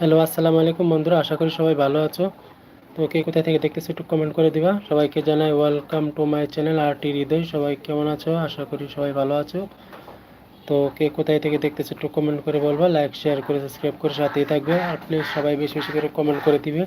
Hello, আসসালামু আলাইকুম বন্ধুরা, আশা করি সবাই ভালো আছো। তো কে কোথায় থেকে দেখতেছো একটু কমেন্ট করে দিবা। সবাইকে জানাই welcome to my channel R T Hridoy. সবাই কেমন আছো? আশা করি সবাই ভালো আছো। তো কে কোথায় থেকে দেখতেছো একটু কমেন্ট করে বলবা। লাইক শেয়ার করে সাবস্ক্রাইব করে সাথেই থাকবে। আর প্লিজ সবাই বেশি বেশি করে কমেন্ট করে দিবে।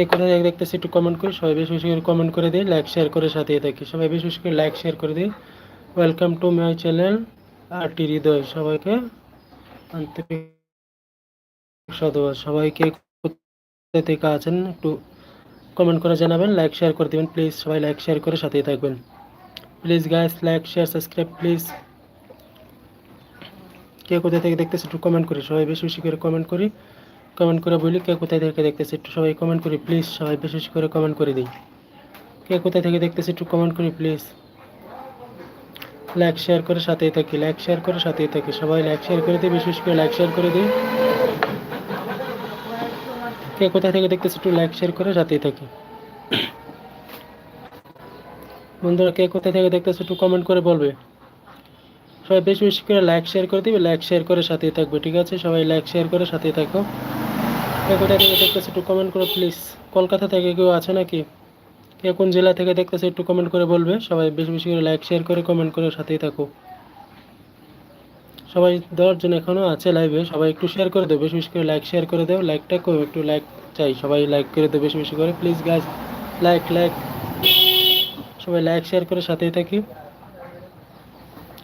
কে কোথায় থেকে দেখতেছি, একটু কমেন্ট করি, সবাই বেশি বেশি করে কমেন্ট করে দিই লাইক শেয়ার করে সাথে থাকি। সবাই বেশি বেশি করে লাইক শেয়ার করে দিই welcome to my channel R T Hridoy, সবাইকে আন্তরিক সবাইকে কোথা থেকে আছেন, একটু কমেন্ট করে জানাবেন লাইক শেয়ার করে দেবেন প্লিজ সবাই লাইক শেয়ার করে সাথেই থাকবেন। Please guys like share subscribe please কে কোথায় থেকে দেখতেছে, একটু কমেন্ট করি, সবাই বেশি বেশি করে কমেন্ট করি। কমেন্ট করে বলি কে কোথায় থেকে দেখতেছে একটু সবাই কমেন্ট করি প্লিজ সবাই বেশি বেশি করে কমেন্ট করে দিই। কে কোথায় থেকে দেখতেছে একটু কমেন্ট করি প্লিজ লাইক শেয়ার করে সাথেই থাকি লাইক শেয়ার করে সাথেই থাকি। সবাই লাইক শেয়ার করে দিই বেশি বেশি করে লাইক শেয়ার করে দিই। কে কোথায় থেকে দেখতেছে একটু লাইক শেয়ার করে সাথেই থাকি। বন্ধুরা, কে কোথায় থেকে দেখতেছে একটু কমেন্ট করে বলবে। সবাই বেশি বেশি করে লাইক শেয়ার করে দিবে লাইক শেয়ার করে সাথেই থাকবে, ঠিক আছে? সবাই লাইক শেয়ার করে সাথেই থাকো। কে থেকে দেখতেছে একটু কমেন্ট করো প্লিজ কলকাতা থেকে কেউ আছে নাকি? কে কোন জেলা থেকে দেখতেছে একটু কমেন্ট করে বলবে। সবাই বেশি বেশি করে লাইক শেয়ার করে কমেন্ট করে সাথেই থাকো। সবাই দশজন এখনও আছে লাইভে সবাই একটু শেয়ার করে দেবে বেশি বেশি করে লাইক শেয়ার করে দেও। লাইকটা করো একটু লাইক চাই। সবাই লাইক করে দেবে বেশি বেশি করে। প্লিজ গাছ লাইক লাইক সবাই লাইক শেয়ার করে সাথেই থাকি।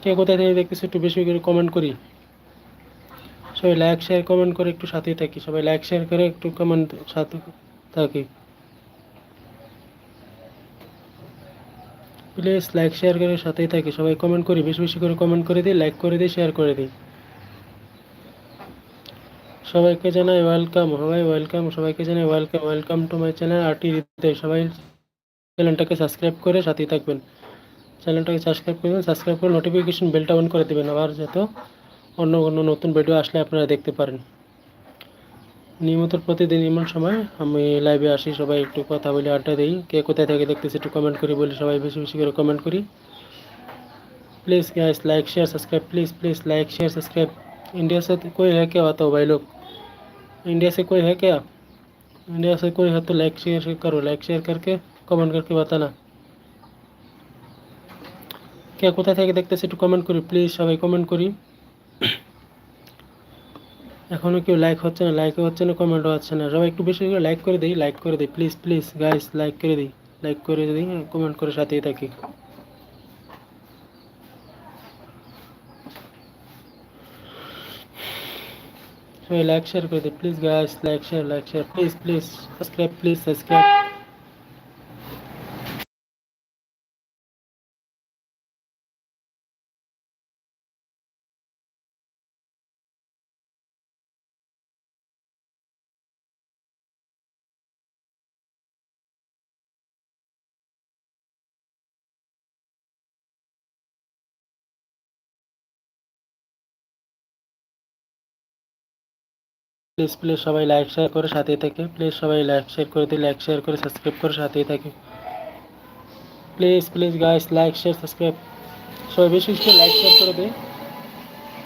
কে কোথায় থেকে দেখতেছি একটু বেশি করে কমেন্ট করি। সবাই লাইক শেয়ার কমেন্ট করে একটু সাথেই থাকি। সবাই লাইক শেয়ার করে একটু কমেন্ট সাথে থাকি। প্লিজ লাইক শেয়ার করে সাথেই থাকি। সবাই কমেন্ট করি, বেশি বেশি করে কমেন্ট করে দিই লাইক করে দিই শেয়ার করে দিই। সবাইকে জানাই ওয়েলকাম সবাই ওয়েলকাম সবাইকে জানাই welcome welcome to my channel RT Hridoy সবাই চ্যানেলটাকে সাবস্ক্রাইব করে সাথেই থাকবেন। চ্যানেলটাকে সাবস্ক্রাইব করবেন সাবস্ক্রাইব করে নোটিফিকেশন বেলটা অন করে দেবেন আবার যাতে অন্য অন্য নতুন ভিডিও আসলে আপনারা দেখতে পারেন নিয়মিত প্রতিদিন এমন সময় আমি লাইভে আসি সবাই একটু কথা বলি আড্ডা দিই কে কোথায় থেকে দেখতেছি একটু কমেন্ট করি বলি সবাই বেশি বেশি করে কমেন্ট করি please guys like share subscribe please please like share subscribe India से तो कोई है क्या बताओ भाई लोग इंडिया से कोई है क्या इंडिया से कोई है तो लाइक शेयर करो लाइक शेयर करके कमेंट करके बताना কে কোথায় থেকে দেখতেছি একটু কমেন্ট করি প্লিজ সবাই কমেন্ট করি এখনও কেউ লাইক হচ্ছে না লাইকও হচ্ছে না কমেন্টও হচ্ছে না। সবাই একটু বেশি করে লাইক করে দিই লাইক করে দিই প্লিজ প্লিজ গাইস লাইক করে দিই লাইক করে দিই কমেন্ট করে সাথেই থাকি। সবাই লাইক শেয়ার করে দিই please guys like share like share please please subscribe please subscribe please please সবাই লাইক শেয়ার করে, সাথেই থাকে। প্লিজ সবাই লাইক শেয়ার করে দিই লাইক শেয়ার করে সাবস্ক্রাইব করে, সাথেই থাকে। Please please guys like share subscribe সবাই বেশি বেশি লাইক শেয়ার করে দিই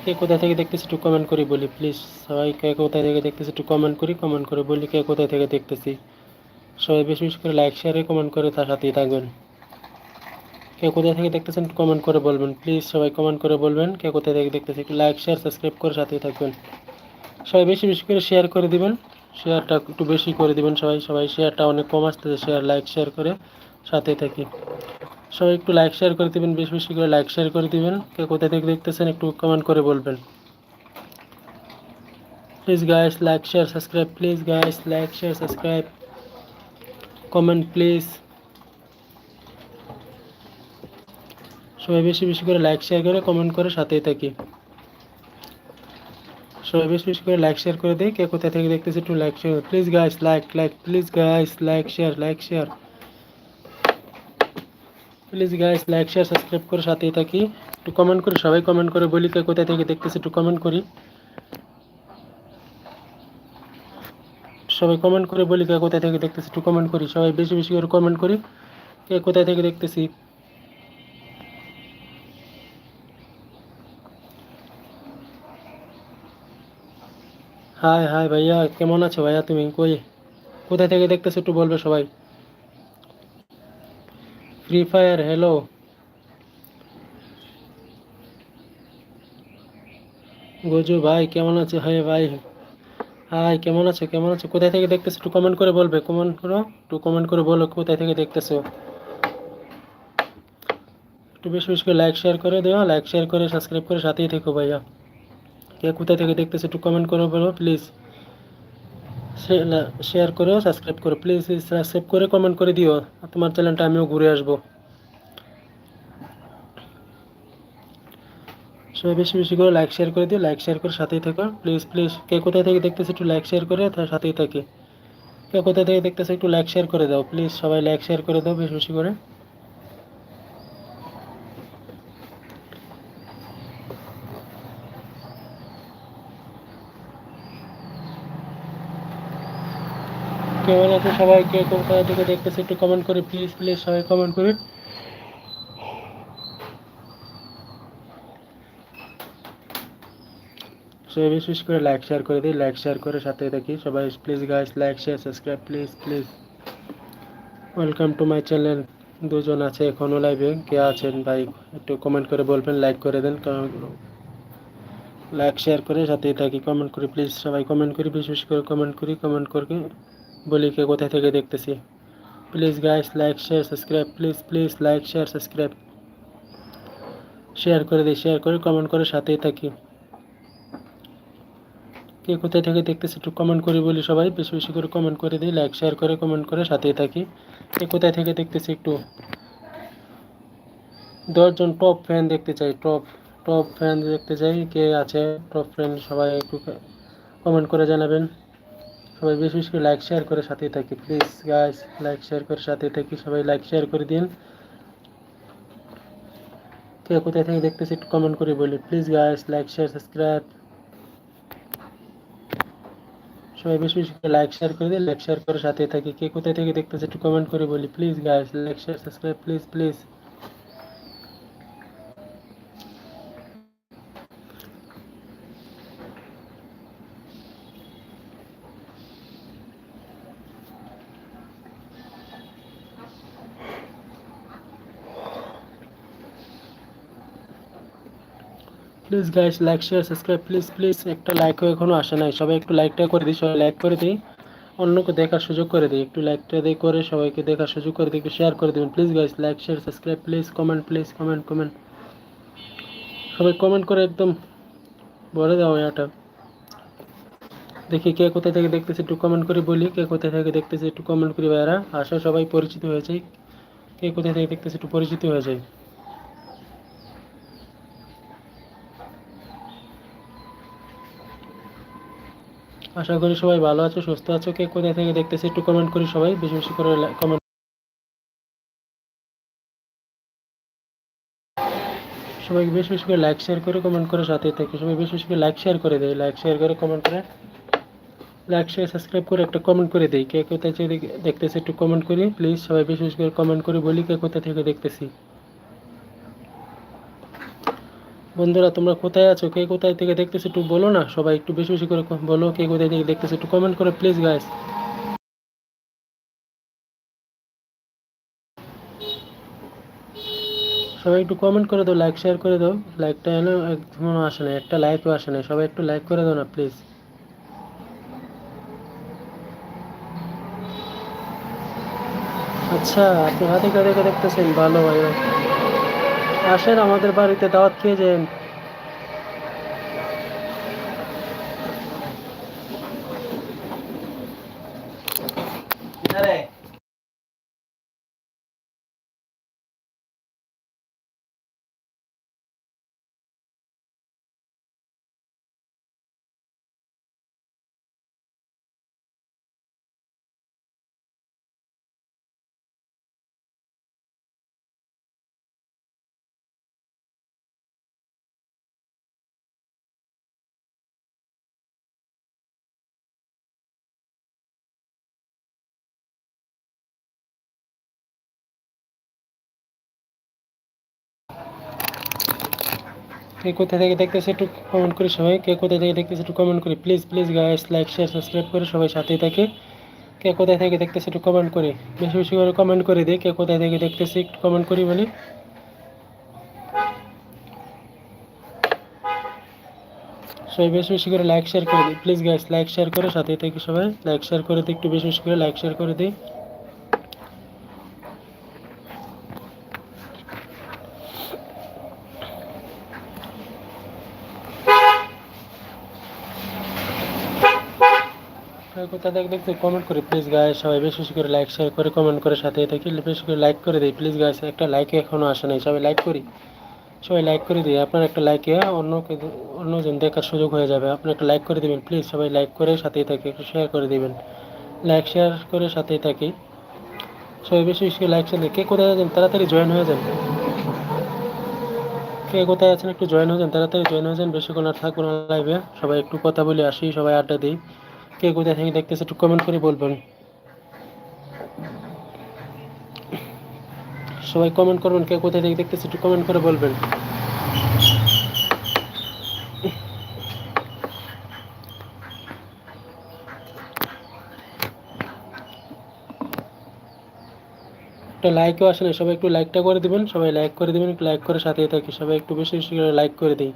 কে কোথা থেকে দেখতেছি একটু কমেন্ট করি বলি প্লিজ সবাই কে কোথায় থেকে দেখতেছি একটু কমেন্ট করি কমেন্ট করে বলি কে কোথায় থেকে দেখতেছি। সবাই বেশি বেশি করে লাইক শেয়ারে কমেন্ট করে তার সাথেই থাকবেন কে কোথায় থেকে দেখতেছেন কমেন্ট করে বলবেন প্লিজ সবাই কমেন্ট করে বলবেন, কে কোথায় থেকে দেখতেছি একটু লাইক শেয়ার সাবস্ক্রাইব করে সাথেই থাকবেন সবাই বেশি বেশি করে শেয়ার করে দিবেন। শেয়ারটা একটু বেশি করে দিবেন সবাই। সবাই শেয়ারটা অনেক কম আসতেছে। শেয়ার লাইক শেয়ার করে সাথে থাকি। সবাই একটু লাইক শেয়ার করে দিবেন, বেশি বেশি করে লাইক শেয়ার করে দিবেন। কে কোথায় থেকে দেখতেছেন একটু কমেন্ট করে বলবেন। Please guys like share subscribe please guys like share subscribe comment please সবাই বেশি বেশি করে লাইক শেয়ার করে কমেন্ট করে সাথেই থাকি। সবাই বেশি বেশি করে লাইক শেয়ার করে দিই। কে কোথা থেকে দেখতেছে একটু like share please guys like like please guys like share like share please guys like share subscribe করে সাথেই থাকি। একটু কমেন্ট করি, সবাই কমেন্ট করে, বলি কে কোথা থেকে দেখতেছে, একটু কমেন্ট করি। সবাই কমেন্ট করে, বলি কে কোথা থেকে দেখতেছি, একটু কমেন্ট করি। সবাই বেশি বেশি করে কমেন্ট করি। কে কোথা থেকে দেখতেছি? হাই হাই ভাইয়া, কেমন আছো ভাইয়া তুমি? কই? কোথা থেকে দেখতেছো একটু বলবে সবাই? ফ্রি ফায়ার হ্যালো গজু ভাই, কেমন আছো? হ্যাঁ ভাই। হাই, কেমন আছো? কেমন আছো? কোথায় থেকে দেখতেছো? একটু কমেন্ট করে বলবে। কমেন্ট করো, একটু কমেন্ট করে বলো কোথায় থেকে দেখতেছো। একটু বেশি বেশি করে লাইক শেয়ার করে দেওয়া লাইক শেয়ার করে সাবস্ক্রাইব করে সাথেই থেকো ভাইয়া। কে কোথায় থেকে দেখতেছো একটু কমেন্ট করে বলো প্লিজ শেয়ার করো সাবস্ক্রাইব করো প্লিজ সাবস্ক্রাইব করে কমেন্ট করে দিও তোমার চ্যানেলটা আমিও ঘুরে আসব। সবাই বেশি বেশি করে লাইক শেয়ার করে দিও লাইক শেয়ার করে সাথেই থাকো প্লিজ প্লিজ কে কোথায় থেকে দেখতেছে একটু লাইক শেয়ার করে তার সাথেই থাকে। কে কোথায় থেকে দেখতেছে একটু লাইক শেয়ার করে দাও প্লিজ সবাই লাইক শেয়ার করে দাও বেশি বেশি করে। কেমন আছে সবাই কে কোথায় থেকে দেখতেছে, একটু কমেন্ট করে প্লিজ প্লিজ সবাই কমেন্ট করে সবাই বেশি বেশি করে লাইক শেয়ার করে দিই লাইক শেয়ার করে সাথে থাকি। সবাই please guys like share subscribe please please welcome to my channel দুজন আছে এখনও লাইভে কে আছেন ভাই? একটু কমেন্ট করে বলবেন লাইক করে দেন। লাইক শেয়ার করে সাথেই থাকি। কমেন্ট করি প্লিজ সবাই কমেন্ট করি, বেশি বেশি করে কমেন্ট করি কমেন্ট করে বলি কে কোথায় থেকে দেখতেছি। Please guys like share subscribe please please like share subscribe share করে দিই শেয়ার করে কমেন্ট করে সাথেই থাকি। কে কোথায় থেকে দেখতেছি একটু কমেন্ট করি বলি সবাই, বেশি বেশি করে কমেন্ট করে দিই লাইক শেয়ার করে কমেন্ট করে সাথেই থাকি। কে কোথায় থেকে দেখতেছি একটু। দশজন টপ ফ্যান দেখতে চাই টপ টপ ফ্যান দেখতে চাই, কে আছে টপ ফ্যান সবাই একটু কমেন্ট করে জানাবেন। সবাই বেশি বেশি করে লাইক শেয়ার করে সাথেই থাকি। প্লিজ গাইস লাইক শেয়ার করে সাথেই থাকি। সবাই লাইক শেয়ার করে দিন। কে কোথায় থেকে দেখতেছি একটু কমেন্ট করে বলি। Please guys like share subscribe সবাই বেশি বেশি করে লাইক শেয়ার করে দিন। লাইক শেয়ার করে সাথেই থাকি। কে কোথায় থেকে দেখতেছে একটু কমেন্ট করে বলি। Please guys like share subscribe please please please guys like share subscribe please please একটা লাইকও এখনও আসে নাই। সবাই একটু লাইকটা করে দিই, সবাই লাইক করে দিই। অন্যকে দেখার সুযোগ করে দিই। একটু লাইকটা দিয়ে করে সবাইকে দেখার সুযোগ করে দিই, একটু শেয়ার করে দেবেন। Please guys like share subscribe please comment please comment comment সবাই কমেন্ট করে একদম বলে দাও এটা দেখি কে কোথা থেকে দেখতেছে, একটু কমেন্ট করে বলি। কে কোথা থেকে দেখতেছে, একটু কমেন্ট করি ভাইয়ারা। আশা সবাই পরিচিত হয়ে যায় কে কোথা থেকে দেখতেছে, একটু পরিচিত হয়ে যায়। আশা করি সবাই ভালো আছো, সুস্থ আছো। কে কোথা থেকে দেখতেছে একটু কমেন্ট করি সবাই, বেশি বেশি করে কমেন্ট সবাই বেশি বেশি করে লাইক শেয়ার করে কমেন্ট করে সাথে থাকে। সবাই বেশি বেশি করে লাইক শেয়ার করে দেয় লাইক শেয়ার করে কমেন্ট করে। লাইক শেয়ার সাবস্ক্রাইব করে একটা কমেন্ট করে দেই। কে কোথায় থেকে দেখতেছে একটু কমেন্ট করি প্লিজ সবাই বেশি বেশি করে কমেন্ট করে বলি, কে কোথা থেকে দেখতেছি। বন্ধুরা, তোমরা কোথায় আছো? কে কোথায় থেকে দেখতেছো একটু বলো না। সবাই একটু বেশি বেশি করে বলো, কে কোথায় থেকে দেখতেছো একটু কমেন্ট করে প্লিজ গাইস সবাই একটু কমেন্ট করে দাও লাইক শেয়ার করে দাও। লাইকটা এলো এখনও আসে না, একটা লাইকও আসে না। সবাই একটু লাইক করে দাও না প্লিজ আচ্ছা আপনি হাতে কাঁধে দেখতেছেন? ভালো ভাই আসেন আমাদের বাড়িতে দাওয়াত খেয়ে যান। কে কোথা থেকে দেখতেছে একটু কমেন্ট করি সবাই। কে কোথা থেকে দেখতেছে একটু কমেন্ট করি। Please please guys like share subscribe করে সবাই সাথেই থাকে। কে কোথা থেকে দেখতেছে একটু কমেন্ট করে। বেশি বেশি করে কমেন্ট করে দিই কে কোথা থেকে দেখতেছে একটু কমেন্ট করি বলি। সবাই বেশি বেশি করে লাইক শেয়ার করে দিই প্লিজ গাইস লাইক শেয়ার করে সাথেই থেকে সবাই। লাইক শেয়ার করে দিই একটু বেশি বেশি করে লাইক শেয়ার করে দিই কোথা থেকে দেখতে কমেন্ট করে প্লিজ গায়ে সবাই বেশি বেশি করে লাইক শেয়ার করে কমেন্ট করে সাথে থাকি। বেশি করে লাইক করে দিই। প্লিজ গায়ে একটা লাইকে এখনও আসে নাই। সবাই লাইক করি। সবাই লাইক করে দিই। আপনার একটা লাইকে অন্য অন্যজন দেখার সুযোগ হয়ে যাবে। আপনি একটা লাইক করে দেবেন। প্লিজ সবাই লাইক করে সাথেই থাকি। একটু শেয়ার করে দিবেন। লাইক শেয়ার করে সাথেই থাকি। সবাই বেশি বেশি লাইক শেয়ার কে কোথায় আছেন? তাড়াতাড়ি জয়েন হয়ে যান। কে কোথায় আছেন? একটু জয়েন হয়ে যান। তাড়াতাড়ি জয়েন হয়ে যান। বেশিক্ষণ আর থাকব না লাইভে সবাই একটু কথা বলে আসি। সবাই আড্ডা দিই। কে কোথায় থেকে দেখতেছে একটু কমেন্ট করে বলবেন। সবাই কমেন্ট করবেন, কে কোথায় থেকে দেখতেছে একটু কমেন্ট করে বলবেন। একটা লাইকও আসে না, সবাই একটু লাইকটা করে দিবেন, সবাই লাইক করে দিবেন, একটু লাইক করে সাথেই থাকি, সবাই একটু বেশি বেশি করে লাইক করে দিই।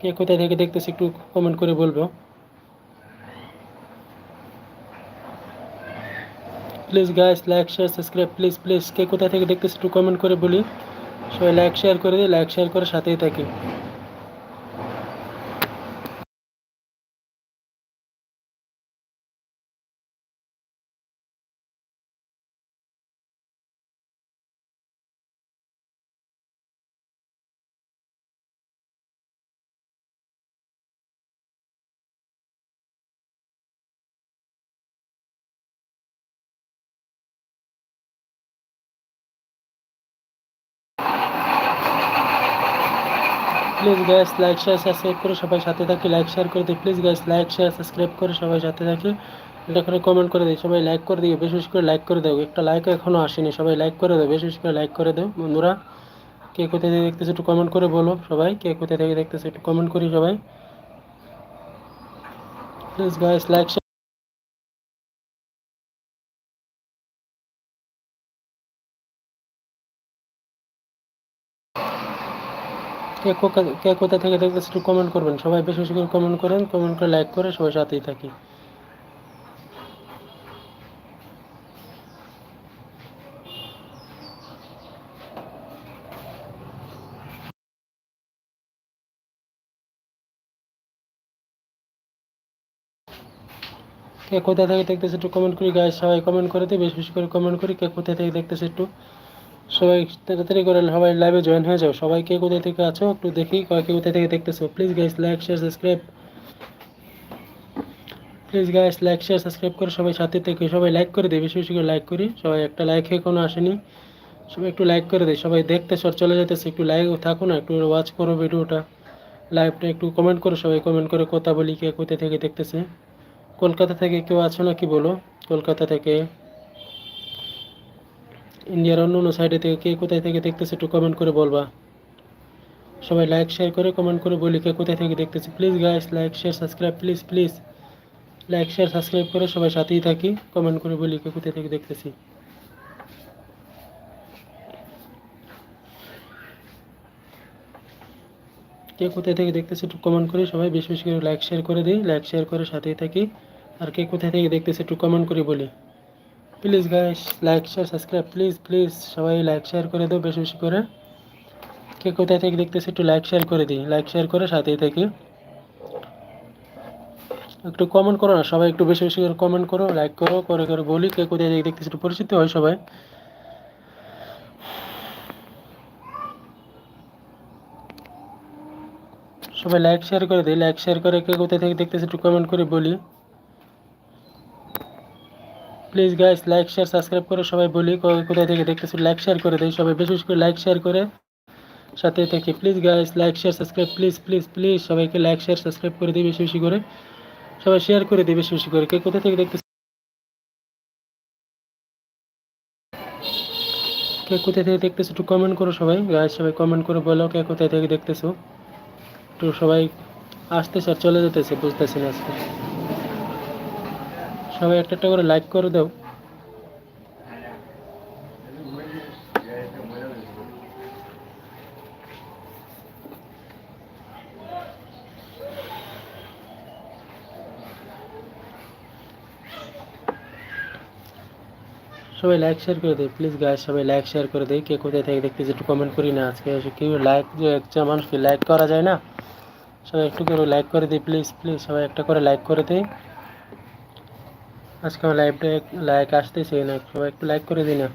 কে কোথায় থেকে দেখতেছে একটু কমেন্ট করে বলব। Please guys like share subscribe please please কে কোথা থেকে দেখতেছি একটু কমেন্ট করে বলি। সবাই লাইক শেয়ার করে দিই লাইক শেয়ার করে সাথেই থাকি। Please guys like share subscribe করে সবাই সাথে থাকি। লাইক শেয়ার করে দিই please guys like share subscribe করে সবাই সাথে থাকি। এটা করে কমেন্ট করে দিই সবাই লাইক করে দিও। বেশি বেশি করে লাইক করে দাও। একটা লাইক এখনও আসেনি। সবাই লাইক করে দাও। বেশি বেশি করে লাইক করে দাও। বন্ধুরা, কে কোথায় থেকে দেখতেছে একটু কমেন্ট করে বলো সবাই। কে কোথায় থেকে দেখতেছে একটু কমেন্ট করি সবাই। প্লিজ গাইস লাইক কে কোকা- কে কোথা থেকে দেখতেছে একটু কমেন্ট করবেন। সবাই বেশি বেশি করে কমেন্ট করেন কমেন্ট করে লাইক করে সবাই সাথেই থাকি। কে কোথা থেকে দেখতেছে একটু কমেন্ট করি গায়ে সবাই কমেন্ট করে দিই, বেশি বেশি করে কমেন্ট করি, কে কোথা থেকে দেখতেছে একটু। সবাই তাড়াতাড়ি করে সবাই লাইভে জয়েন হয়ে যাও। সবাই কে কোথায় থেকে আছো একটু দেখি কে কোথায় থেকে দেখতেছো। Please guys like share subscribe please guys like share subscribe করে সবাই সাথে থেকে সবাই লাইক করে দিই বেশি বেশি করে লাইক করি। সবাই একটা লাইক হয়ে কোনো আসেনি। সবাই একটু লাইক করে দিই সবাই দেখতে সর চলে যেতেছে একটু লাইক থাকো না, একটু ওয়াচ করো ভিডিওটা লাইভটা একটু কমেন্ট করো, সবাই কমেন্ট করে কথা বলি কে কোথায় থেকে দেখতেছে। কলকাতা থেকে কেউ আছো নাকি বলো? কলকাতা থেকে ইন্ডিয়ার অন্য অন্য সাইডে থেকে কে কোথায় থেকে দেখতেছে একটু কমেন্ট করে বলবা। সবাই লাইক শেয়ার করে কমেন্ট করে বলি কে কোথায় থেকে দেখতেছে। Please guys like share subscribe please please like share subscribe করে সবাই সাথেই থাকি কমেন্ট করে বলি কে কোথায় থেকে দেখতেছি। কে কোথায় থেকে দেখতেছে একটু কমেন্ট করে সবাই বেশি বেশি করে লাইক শেয়ার করে দিই। লাইক শেয়ার করে সাথেই থাকি। আর কে কোথায় থেকে দেখতেছে একটু কমেন্ট করে বলি। Please guys like share subscribe please please সবাই লাইক শেয়ার করে দাও বেশি বেশি করে। কে কোথায় থেকে দেখতেছে একটু লাইক শেয়ার করে দিই। লাইক শেয়ার করে সাথেই থাকি। একটু কমেন্ট করো না, সবাই একটু বেশি বেশি করে কমেন্ট করো লাইক করো, করে করে বলি কে কোথায় থেকে দেখতেছে, একটু পরিচিত হয় সবাই। সবাই লাইক শেয়ার করে দিই। লাইক শেয়ার করে কে কোথায় থেকে দেখতেছে একটু কমেন্ট করে বলি। Please guys like share subscribe করে সবাই বলি কোথায় থেকে দেখতেছি লাইক শেয়ার করে দিই, সবাই বেশি করে লাইক শেয়ার করে। সাথে থেকে please guys like share subscribe please please please সবাইকে লাইক শেয়ার সাবস্ক্রাইব করে দিই বেশি বেশি করে। সবাই শেয়ার করে দিই বেশি বেশি করে। কে কোথা থেকে দেখতেছে? কে কোথায় থেকে দেখতেছো, একটু কমেন্ট করো সবাই। গাইস সবাই কমেন্ট করে বলো কে কোথায় থেকে দেখতেছো। একটু সবাই আসতেছে আর চলে যেতেছে, বুঝতেছি না আজকে। সবাই একটা একটা করে লাইক করে দাও। সবাই লাইক শেয়ার করে দেয়। প্লিজ গায়ে সবাই লাইক শেয়ার করে দেয়। কে কোথায় থেকে দেখতেছে একটু কমেন্ট করি না আজকে। কেউ লাইক যে একটা মানুষকে লাইক করা যায় না। সবাই একটু করে লাইক করে দিই প্লিজ প্লিজ সবাই একটা করে লাইক করে দেয়। আজকে আমার লাইভটা লাইক আসতেছে না সবাই একটু লাইক করে দিই না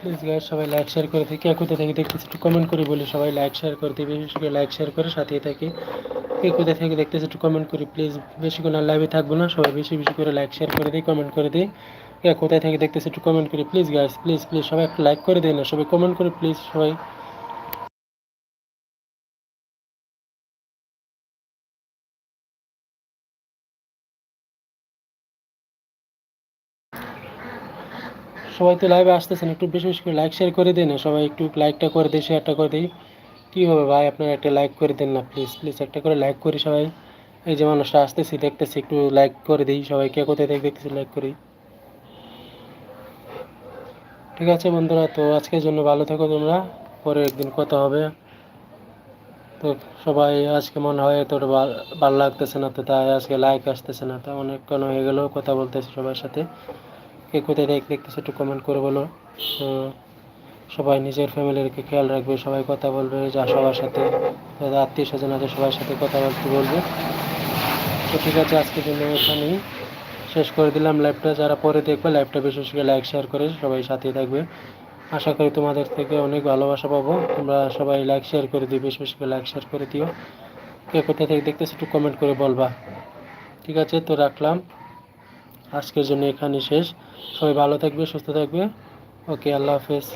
প্লিজ গাইস সবাই লাইক শেয়ার করে দিই কে কোথা থেকে দেখতেছি, একটু কমেন্ট করে বলি, সবাই লাইক শেয়ার করে দিই বেশি করে লাইক শেয়ার করে সাথে থাকি। কে কোথা থেকে দেখতেছি, একটু কমেন্ট করি প্লিজ বেশি করে লাইভে থাকব না, সবাই বেশি বেশি করে লাইক শেয়ার করে দিই কমেন্ট করে দিই। কে কোথায় থেকে দেখতেছি, একটু কমেন্ট করি প্লিজ গাইস প্লিজ প্লিজ সবাই একটু লাইক করে দিই না, সবাই কমেন্ট করে প্লিজ সবাই। সবাই তো লাইভে আসতেছেন, একটু বেশি বেশি করে লাইক শেয়ার করে দিন সবাই একটু লাইকটা করে দিই শেয়ারটা করে দিই কী হবে ভাই, আপনারা একটা লাইক করে দিন না প্লিজ প্লিজ একটা করে লাইক করি সবাই। এই যে মানুষটা আসতেছি, দেখতেছি, একটু লাইক করে দিই সবাই, কে কোথায় থেকে দেখতেছি লাইক করি। ঠিক আছে বন্ধুরা, তো আজকের জন্য ভালো থাকো তোমরা পরে একদিন কথা হবে। তো সবাই আজকে মনে হয় তোর ভালো লাগতেছে না, তো তাই আজকে লাইক আসতেছে না, তো অনেকক্ষণ হয়ে গেলেও কথা বলতেছি সবার সাথে। কে কোথায় দেখ, দেখতেছে একটু কমেন্ট করে বলো। সবাই নিজের ফ্যামিলিরকে খেয়াল রাখবে, সবাই কথা বলবে, যা সবার সাথে আত্মীয় স্বজন আছে, সবার সাথে কথা বলতে বলবে। তো ঠিক আছে, আজকের জন্য এখানেই শেষ করে দিলাম লাইভটা যারা পরে দেখবে লাইভটা বিশেষ করে লাইক শেয়ার করে সবাই সাথে থাকবে। আশা করি তোমাদের থেকে অনেক ভালোবাসা পাবো। তোমরা সবাই লাইক শেয়ার করে দিও বেশি বেশি করে লাইক শেয়ার করে দিও। কে কোথা থেকে দেখতেছো একটু কমেন্ট করে বলবা। ঠিক আছে, তো রাখলাম। আজকের জন্য এখানে শেষ। সবাই ভালো থাকবে সুস্থ থাকবে। ওকে আল্লাহ হাফেজ।